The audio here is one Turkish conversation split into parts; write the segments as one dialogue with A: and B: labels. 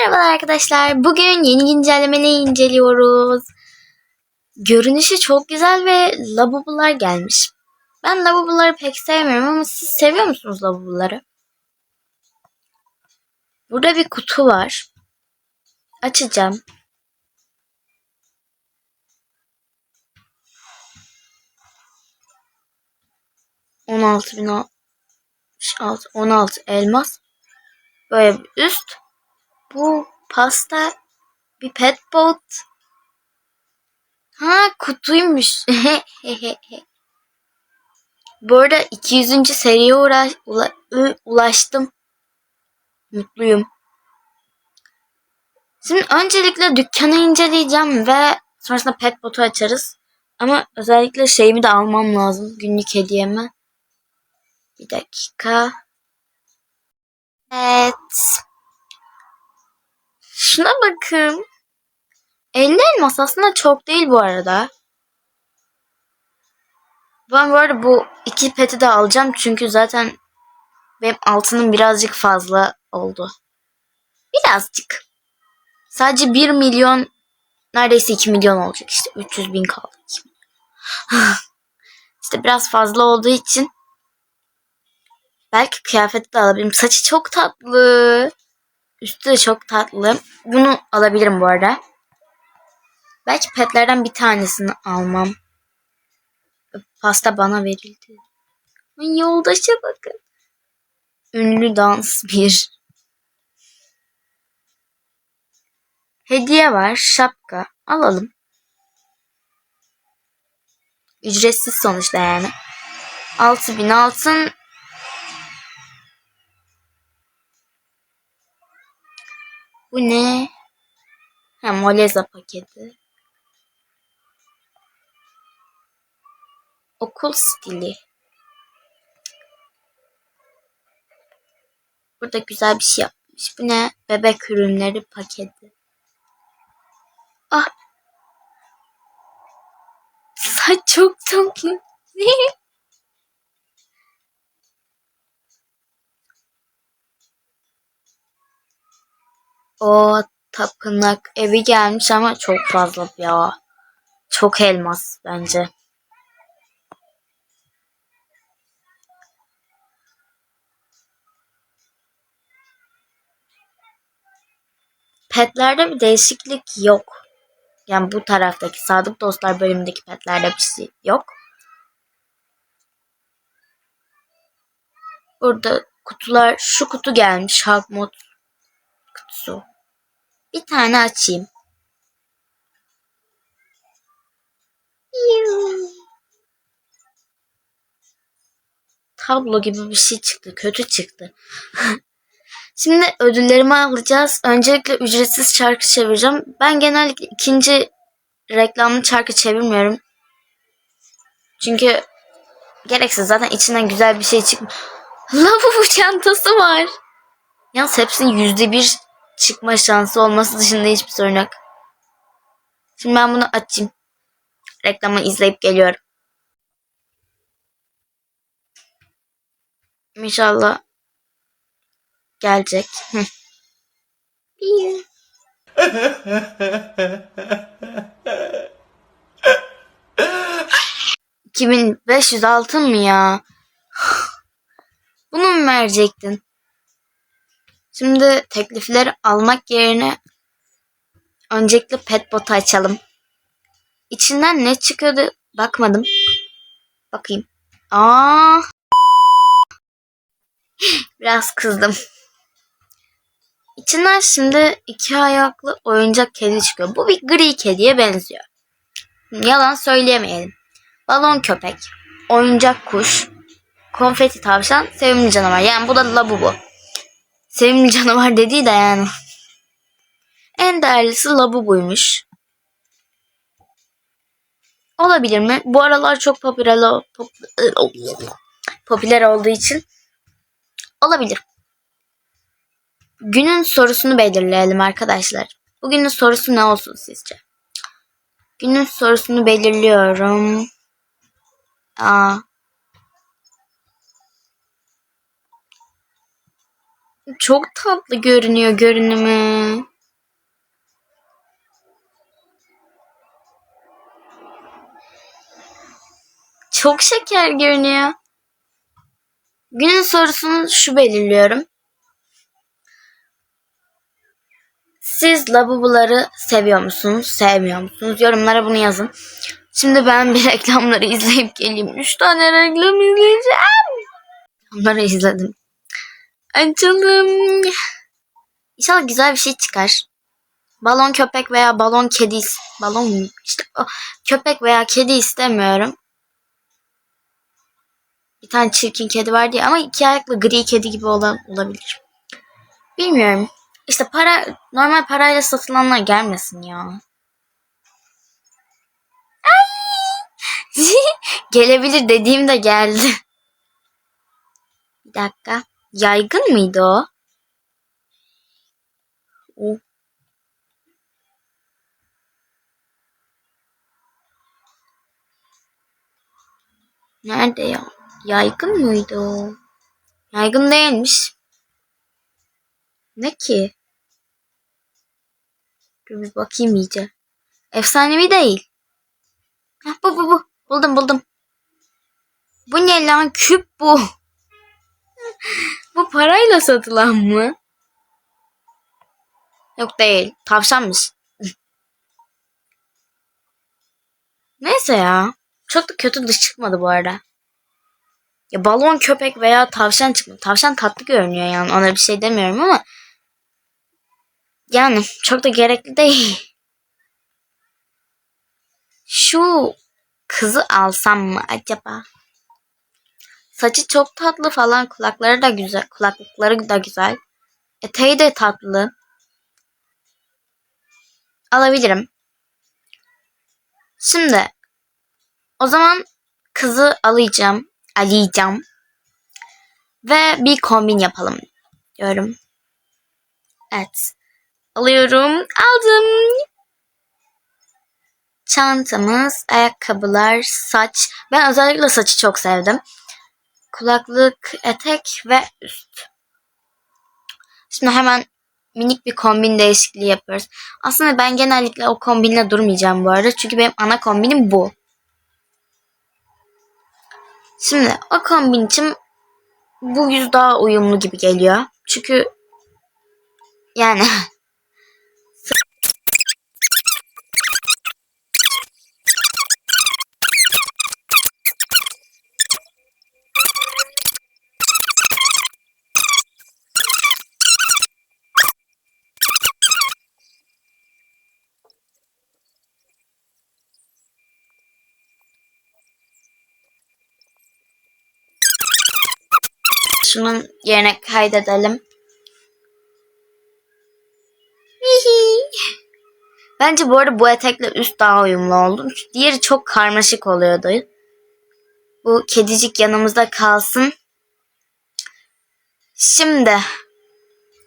A: Merhabalar arkadaşlar. Bugün yeni güncellemeyi inceliyoruz. Görünüşü çok güzel ve lavabolar gelmiş. Ben lavaboları pek sevmiyorum ama siz seviyor musunuz lavaboları? Burada bir kutu var. Açacağım. On altı bin altı, on altı elmas. Böyle bir üst. Bu pasta bir pet bot. Ha kutuymuş. Bu arada 200. seriye uğraş, ula, ulaştım. Mutluyum. Şimdi öncelikle dükkanı inceleyeceğim ve sonrasında pet botu açarız. Ama özellikle şeyimi de almam lazım. Günlük hediyemi. Bir dakika. Evet. Şuna bakın. 50 elmas aslında çok değil bu arada. Ben bu arada bu iki peti de alacağım çünkü zaten benim altınım birazcık fazla oldu. Birazcık. Sadece 1 milyon neredeyse 2 milyon olacak işte 300 bin kaldı. işte biraz fazla olduğu için belki kıyafeti de alabilirim. Saçı çok tatlı. Üstü de çok tatlı. Bunu alabilirim bu arada. Belki petlerden bir tanesini almam. Pasta bana verildi. Yoldaşa bakın. Ünlü dans bir. Hediye var. Şapka. Alalım. Ücretsiz sonuçta yani. 6000 altın. Bu ne? Ha moleza paketi. Okul stili. Burada güzel bir şey yapmış. Bu ne? Bebek ürünleri paketi. Ah. Saç çok tatlı. o tapınak evi gelmiş ama çok fazla ya. Çok elmas bence. Petlerde bir değişiklik yok. Yani bu taraftaki Sadık Dostlar bölümündeki petlerde bir şey yok. Burada kutular, şu kutu gelmiş. Halk mod kutusu. Bir tane açayım. Tablo gibi bir şey çıktı. Kötü çıktı. Şimdi ödüllerimi alacağız. Öncelikle ücretsiz çarkı çevireceğim. Ben genellikle ikinci reklamlı çarkı çevirmiyorum. Çünkü gereksiz zaten içinden güzel bir şey çıkmıyor. Lavabo çantası var. Yalnız hepsinin yüzde bir çıkma şansı olması dışında hiçbir sorun yok. Şimdi ben bunu açayım. Reklamı izleyip geliyorum. İnşallah gelecek. Hı. 2500 altın mı ya? Bunu mu verecektin? Şimdi teklifleri almak yerine öncelikle petbot'u açalım. İçinden ne çıkıyordu bakmadım. Bakayım. Aa. Biraz kızdım. İçinden şimdi iki ayaklı oyuncak kedi çıkıyor. Bu bir gri kediye benziyor. Yalan söyleyemeyelim. Balon köpek, oyuncak kuş, konfeti tavşan, sevimli canavar. Yani bu da labubu. Sevimli canavar dediği de yani. En değerlisi labubuymuş. Olabilir mi? Bu aralar çok popüler, pop, popüler olduğu için olabilir. Günün sorusunu belirleyelim arkadaşlar. Bugünün sorusu ne olsun sizce? Günün sorusunu belirliyorum. Aa. Çok tatlı görünüyor görünümü. Çok şeker görünüyor. Günün sorusunu şu belirliyorum. Siz labubuları seviyor musunuz, sevmiyor musunuz? Yorumlara bunu yazın. Şimdi ben bir reklamları izleyip geleyim. 3 tane reklam izleyeceğim. Onları izledim. Açalım. İnşallah güzel bir şey çıkar. Balon köpek veya balon kedi balon işte köpek veya kedi istemiyorum. Bir tane çirkin kedi var diye ama iki ayaklı gri kedi gibi olan olabilir. Bilmiyorum. İşte para normal parayla satılanlar gelmesin ya. Gelebilir dediğimde geldi. Bir dakika. Yaygın mıydı o? O. Nerede ya? Yaygın mıydı o? Yaygın değilmiş. Ne ki? Dur bir bakayım iyice. Efsanevi değil. Heh, bu bu bu. Buldum buldum. Bu ne lan? Küp bu. bu parayla satılan mı? Yok değil. Tavşanmış. Neyse ya. Çok da kötü dış çıkmadı bu arada. Ya balon köpek veya tavşan çıkmadı. Tavşan tatlı görünüyor yani. Ona bir şey demiyorum ama yani çok da gerekli değil. Şu kızı alsam mı acaba? Saçı çok tatlı falan. Kulakları da güzel. Kulaklıkları da güzel. Eteği de tatlı. Alabilirim. Şimdi o zaman kızı alacağım. Alacağım. Ve bir kombin yapalım diyorum. Evet. Alıyorum. Aldım. Çantamız, ayakkabılar, saç. Ben özellikle saçı çok sevdim. Kulaklık, etek ve üst. Şimdi hemen minik bir kombin değişikliği yapıyoruz. Aslında ben genellikle o kombinle durmayacağım bu arada. Çünkü benim ana kombinim bu. Şimdi o kombin için bu yüz daha uyumlu gibi geliyor. Çünkü yani şunun yerine kaydedelim. Bence bu arada bu etekle üst daha uyumlu oldu. Diğeri çok karmaşık oluyordu. Bu kedicik yanımızda kalsın. Şimdi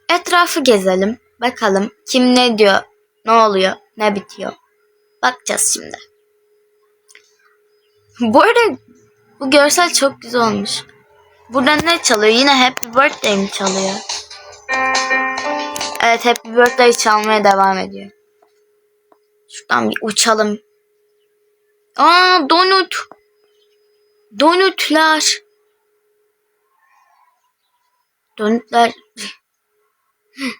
A: etrafı gezelim. Bakalım kim ne diyor, ne oluyor, ne bitiyor. Bakacağız şimdi. Bu arada bu görsel çok güzel olmuş. Burada ne çalıyor? Yine Happy Birthday mi çalıyor? Evet Happy Birthday çalmaya devam ediyor. Şuradan bir uçalım. Aa donut. Donutlar. Donutlar.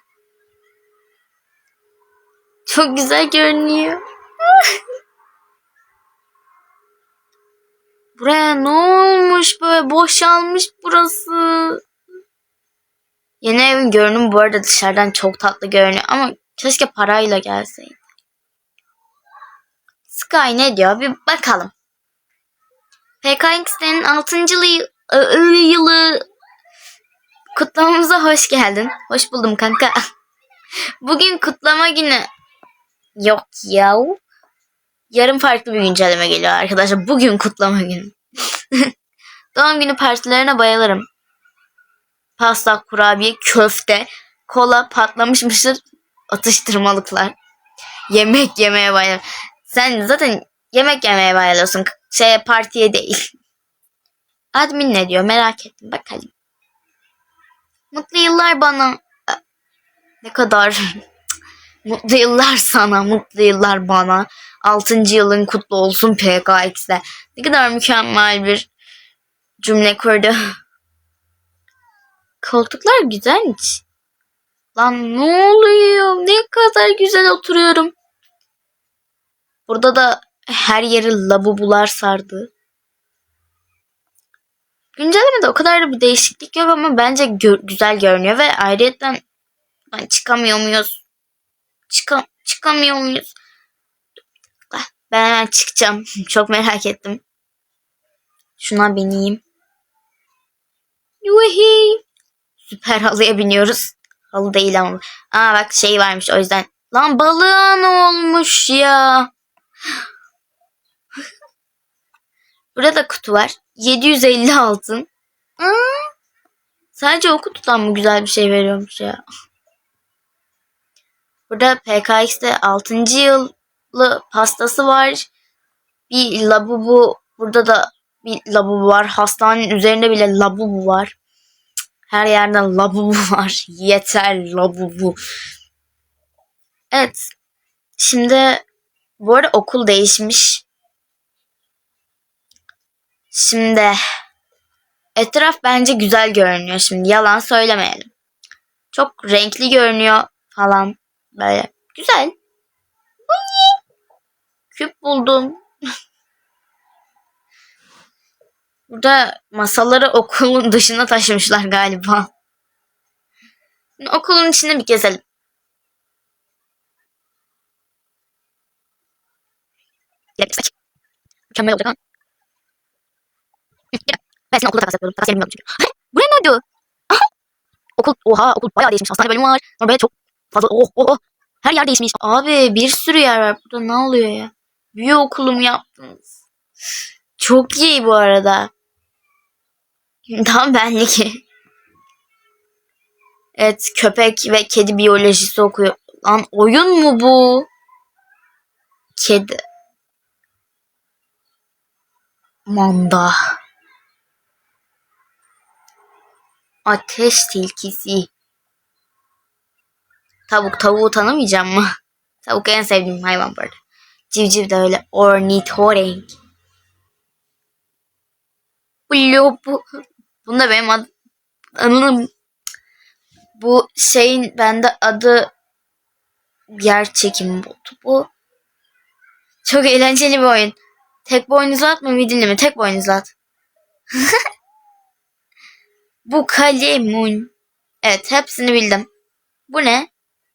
A: Çok güzel görünüyor. Buraya ne olmuş böyle boşalmış burası. Yeni evin görünümü bu arada dışarıdan çok tatlı görünüyor ama keşke parayla gelseydi. Sky ne diyor bir bakalım. PKX'lerin 6. yılı, ı- yılı kutlamamıza hoş geldin. Hoş buldum kanka. Bugün kutlama günü. Yok ya. Yarın farklı bir güncelleme geliyor arkadaşlar. Bugün kutlama günü. Doğum günü partilerine bayılırım. Pasta, kurabiye, köfte, kola, patlamış mısır, atıştırmalıklar. Yemek yemeye bayılırım. Sen zaten yemek yemeye bayılıyorsun. Şeye partiye değil. Admin ne diyor merak ettim bakalım. Mutlu yıllar bana. Ne kadar mutlu yıllar sana, mutlu yıllar bana. 6. yılın kutlu olsun PKX'de. Ne kadar mükemmel bir cümle kurdu. Koltuklar güzelmiş. Lan ne oluyor? Ne kadar güzel oturuyorum. Burada da her yeri labubular sardı. Güncellemede o kadar da bir değişiklik yok ama bence gö- güzel görünüyor ve ben çıkamıyor muyuz? Çıka çıkamıyor muyuz? Ben çıkacağım. Çok merak ettim. Şuna bineyim. Yuhi. Süper halıya biniyoruz. Halı değil ama. Aa bak şey varmış o yüzden. Lan balığa ne olmuş ya? Burada kutu var. 750 altın. Aa, sadece o kutudan mı güzel bir şey veriyormuş ya? Burada PKX'de 6. yıllı pastası var. Bir labubu. Burada da bir labubu var. Hastanenin üzerinde bile labubu var. Her yerden labubu var. Yeter labubu. Evet. Şimdi bu arada okul değişmiş. Şimdi etraf bence güzel görünüyor şimdi. Yalan söylemeyelim. Çok renkli görünüyor falan. Böyle güzel. Bu ne? Küp buldum. Burada masaları okulun dışına taşımışlar galiba. Okulun içinde bir gezelim. Gidebilirsek. Mükemmel olacak ha. Ben senin okulda takas yapıyorum. Takas yapmıyorum çünkü. Buraya ne? Aha. Okul, oha okul bayağı değişmiş. Hastane bölümü var. Sonra böyle çok fazla, oh, oh, oh. Her yer değişmiş. Abi bir sürü yer var. Burada ne oluyor ya? Büyü okulu mu yaptınız? Çok iyi bu arada. Tam benlik. Evet köpek ve kedi biyolojisi okuyor. Lan oyun mu bu? Kedi. Manda. Ateş tilkisi. Tavuk tavuğu tanımayacağım mı? Tavuk en sevdiğim hayvan bu arada. Civciv de öyle. Ornitorenk. Bu, bu, bunda benim ad, adımım bu şeyin bende adı yer çekimi botu bu. Çok eğlenceli bir oyun. Tek boynuzlu at mı midilli mi? Tek boynuzlu at. bu kalemun. Evet hepsini bildim. Bu ne?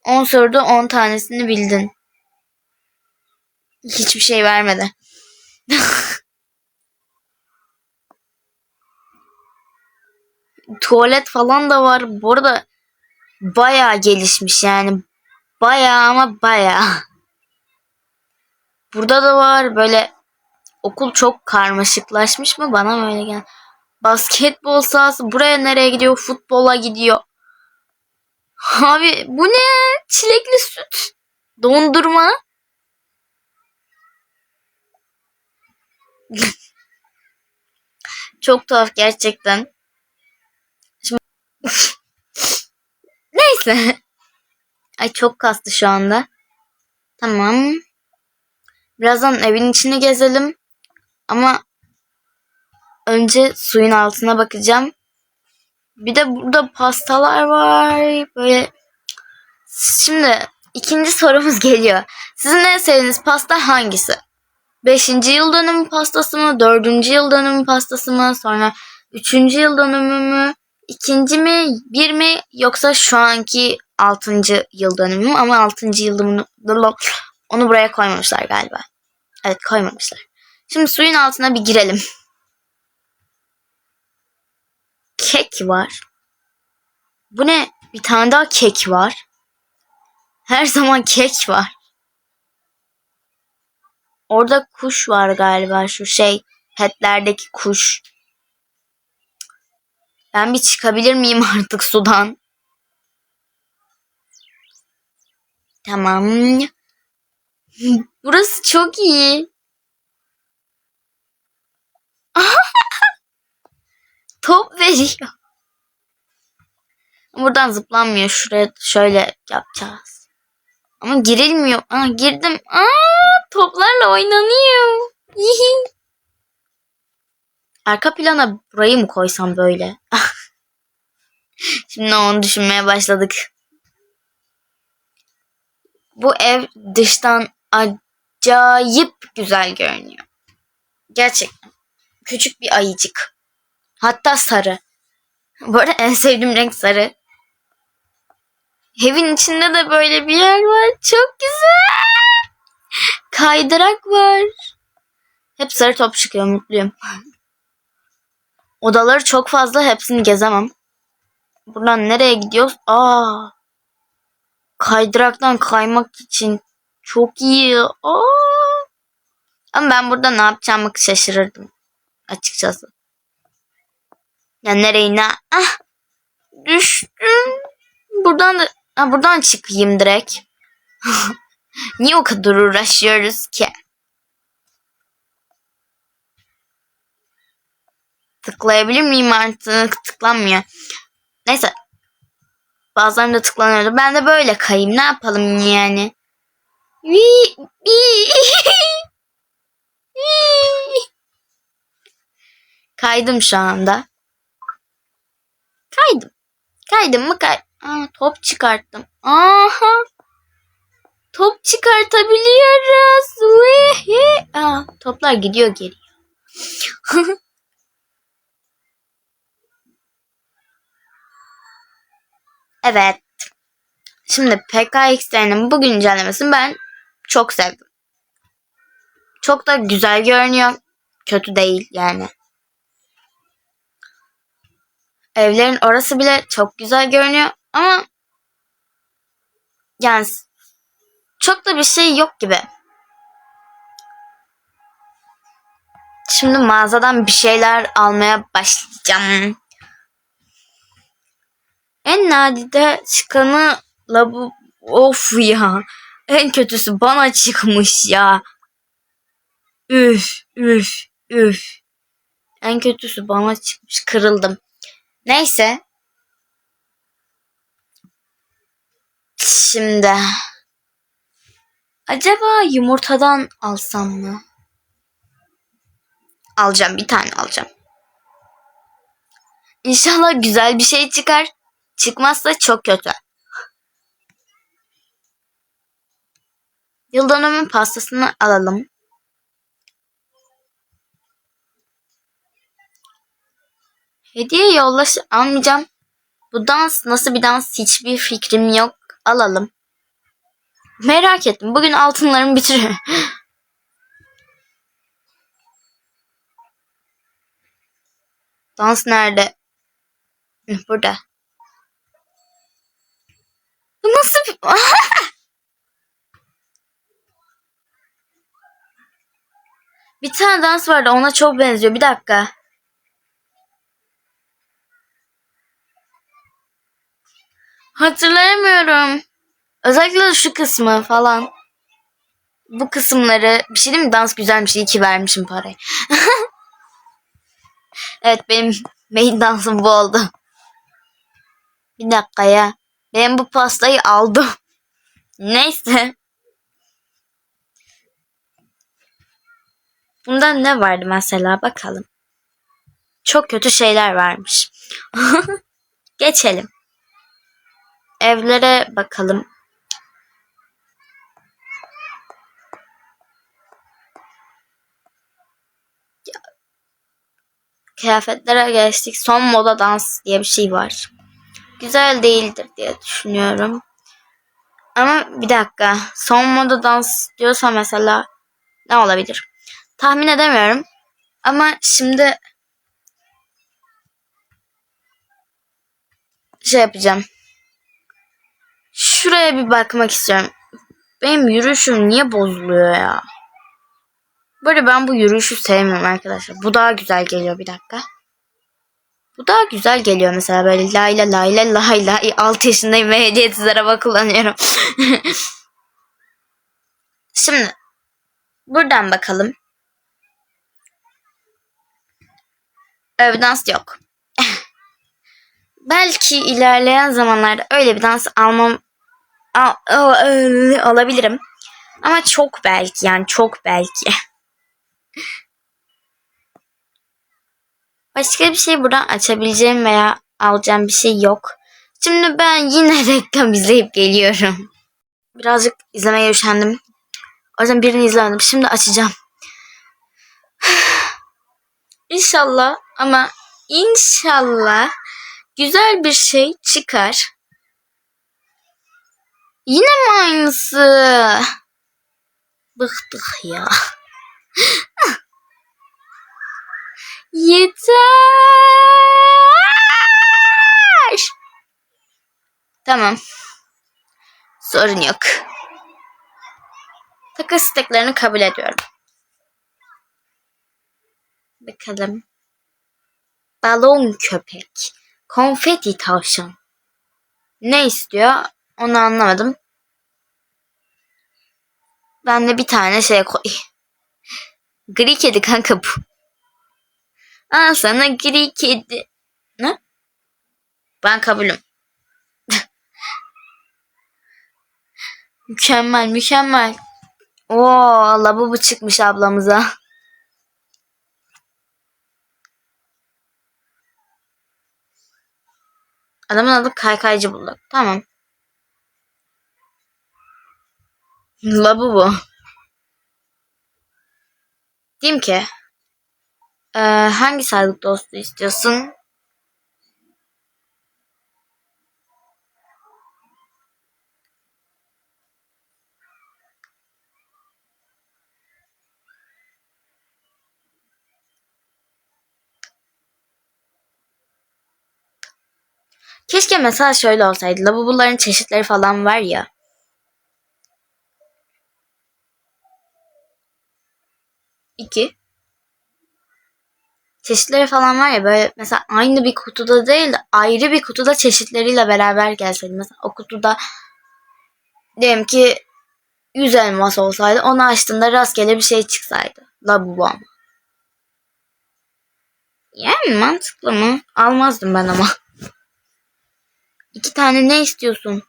A: 10 soruda 10 tanesini bildin. Hiçbir şey vermedi. Tuvalet falan da var. Bu arada bayağı gelişmiş yani. Bayağı ama bayağı. Burada da var böyle okul çok karmaşıklaşmış mı bana mı öyle gel. Basketbol sahası buraya nereye gidiyor? Futbola gidiyor. Abi bu ne? Çilekli süt. Dondurma. Çok tuhaf gerçekten. Şimdi... Neyse. Ay çok kastı şu anda. Tamam. Birazdan evin içini gezelim. Ama önce suyun altına bakacağım. Bir de burada pastalar var. Böyle Şimdi ikinci sorumuz geliyor. Sizin en sevdiğiniz pasta hangisi? Beşinci yıl dönümü pastası mı? Dördüncü yıl dönümü pastası mı? Sonra üçüncü yıl dönümü mü? İkinci mi? Bir mi? Yoksa şu anki altıncı yıl dönümü mü? Ama altıncı yıl dönümü onu buraya koymamışlar galiba. Evet koymamışlar. Şimdi suyun altına bir girelim. Kek var. Bu ne? Bir tane daha kek var. Her zaman kek var. Orada kuş var galiba şu şey petlerdeki kuş. Ben bir çıkabilir miyim artık sudan? Tamam. Burası çok iyi. Top veriyor. Buradan zıplanmıyor. Şuraya şöyle yapacağız. Ama girilmiyor. Aa, girdim. Aa, Toplarla oynanıyor. Arka plana burayı mı koysam böyle? Şimdi onu düşünmeye başladık. Bu ev dıştan acayip güzel görünüyor. Gerçekten. Küçük bir ayıcık. Hatta sarı. Bu arada en sevdiğim renk sarı. Evin içinde de böyle bir yer var. Çok güzel. Kaydırak var. Hep sarı top çıkıyor mutluyum. Odaları çok fazla hepsini gezemem. Buradan nereye gidiyoruz? Aa. Kaydıraktan kaymak için çok iyi. Aa. Ama ben burada ne yapacağımı şaşırırdım. Açıkçası. Ya nereye ne? Ah. Düştüm. Buradan da ha, buradan çıkayım direkt. Niye o kadar uğraşıyoruz ki? Tıklayabilir miyim artık? Tıklanmıyor. Neyse. Bazılarında tıklanıyordu. Ben de böyle kayayım. Ne yapalım yani? Kaydım şu anda. Kaydım. Kaydım mı kay... Aa, top çıkarttım. Aha. Top çıkartabiliyoruz. Aa, toplar gidiyor geri. evet. Şimdi PKX'lerinin bu güncellemesini ben çok sevdim. Çok da güzel görünüyor. Kötü değil yani. Evlerin orası bile çok güzel görünüyor ama yani çok da bir şey yok gibi. Şimdi mağazadan bir şeyler almaya başlayacağım. En nadide çıkanı labu of ya. En kötüsü bana çıkmış ya. Üf üf üf. En kötüsü bana çıkmış. Kırıldım. Neyse. Şimdi. Acaba yumurtadan alsam mı? Alacağım. Bir tane alacağım. İnşallah güzel bir şey çıkar. Çıkmazsa çok kötü. Yıl pastasını alalım. Hediye yollaşı almayacağım. Bu dans nasıl bir dans hiçbir fikrim yok. Alalım. Merak ettim. Bugün altınlarımı bitiriyor. dans nerede? Burada. Bu nasıl bir... bir tane dans vardı ona çok benziyor. Bir dakika. Hatırlayamıyorum. Özellikle şu kısmı falan. Bu kısımları bir şey değil mi? Dans güzelmiş. İyi ki vermişim parayı. evet benim main dansım bu oldu. Bir dakika ya. Ben bu pastayı aldım. Neyse. Bundan ne vardı mesela bakalım. Çok kötü şeyler varmış. Geçelim. Evlere bakalım. Kıyafetlere geçtik. Son moda dans diye bir şey var. Güzel değildir diye düşünüyorum. Ama bir dakika. Son moda dans diyorsa mesela ne olabilir? Tahmin edemiyorum. Ama şimdi şey yapacağım. Şuraya bir bakmak istiyorum. Benim yürüyüşüm niye bozuluyor ya? Böyle ben bu yürüyüşü sevmiyorum arkadaşlar. Bu daha güzel geliyor bir dakika. Bu daha güzel geliyor mesela böyle layla layla layla 6 yaşındayım ve hediyesiz araba kullanıyorum. Şimdi buradan bakalım. Öyle bir dans yok. Belki ilerleyen zamanlarda öyle bir dans almam al, al, al, alabilirim. Ama çok belki yani çok belki. Başka bir şey buradan açabileceğim veya alacağım bir şey yok. Şimdi ben yine reklam izleyip geliyorum. Birazcık izlemeye üşendim. O yüzden birini izlemedim. Şimdi açacağım. İnşallah ama inşallah güzel bir şey çıkar. Yine mi aynısı? Bıktık ya. Yeter. Tamam. Sorun yok. Takas isteklerini kabul ediyorum. Bakalım. Balon köpek. Konfeti tavşan. Ne istiyor? Onu anlamadım. Ben de bir tane şey koy. Gri kedi kanka bu. Al sana gri kedi. Ne? Ben kabulüm. mükemmel mükemmel. Oo lavabo çıkmış ablamıza. Adamın adı kaykaycı bulduk. Tamam. Lavabo. Diyeyim ki eee, hangi sağlık dostu istiyorsun? Keşke mesela şöyle olsaydı. Lavaboların çeşitleri falan var ya. İki. Çeşitleri falan var ya böyle mesela aynı bir kutuda değil de ayrı bir kutuda çeşitleriyle beraber gelseydi. Mesela o kutuda diyelim ki 100 elmas olsaydı onu açtığında rastgele bir şey çıksaydı. Lavabo ama. Yani mantıklı mı? Almazdım ben ama. İki tane ne istiyorsun?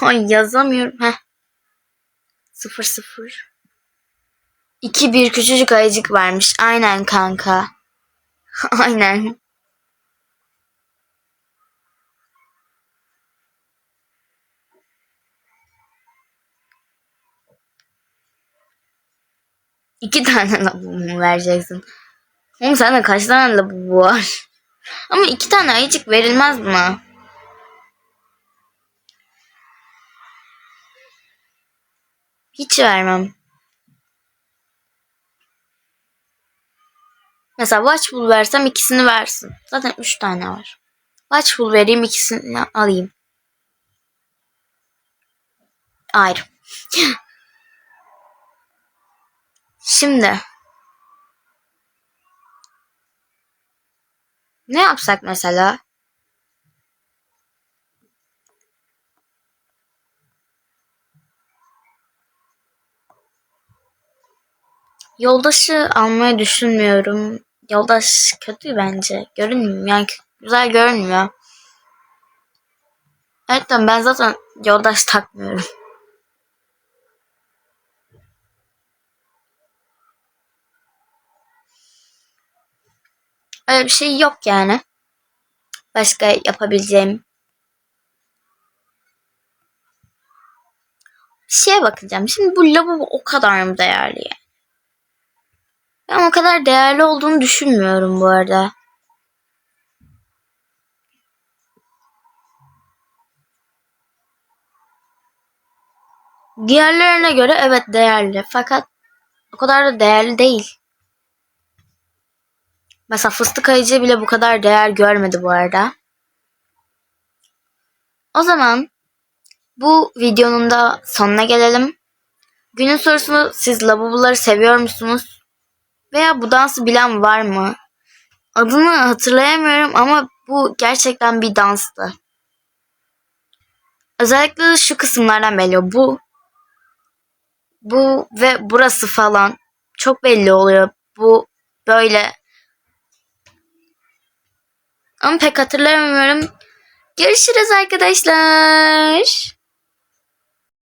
A: Ay yazamıyorum. Heh. Sıfır sıfır. İki bir küçücük ayıcık varmış. Aynen kanka. Aynen. İki tane lavabo vereceksin? Oğlum sende kaç tane lavabo var? Ama iki tane ayıcık verilmez buna. Hiç vermem. Mesela Watchful versem ikisini versin. Zaten üç tane var. Watchful vereyim ikisini alayım. Ayrı. Şimdi. Ne yapsak mesela? Yoldaşı almayı düşünmüyorum. Yoldaş kötü bence. Görünmüyor. Yani güzel görünmüyor. Evet ben zaten yoldaş takmıyorum. Öyle bir şey yok yani. Başka yapabileceğim. Bir şeye bakacağım. Şimdi bu lavabo o kadar mı değerli yani? Ben o kadar değerli olduğunu düşünmüyorum bu arada. Diğerlerine göre evet değerli. Fakat o kadar da değerli değil. Mesela fıstık ayıcı bile bu kadar değer görmedi bu arada. O zaman bu videonun da sonuna gelelim. Günün sorusunu siz lavaboları seviyor musunuz? Veya bu dansı bilen var mı? Adını hatırlayamıyorum ama bu gerçekten bir danstı. Özellikle şu kısımlardan belli. Bu bu ve burası falan çok belli oluyor. Bu böyle Ama pek hatırlamıyorum. Görüşürüz arkadaşlar.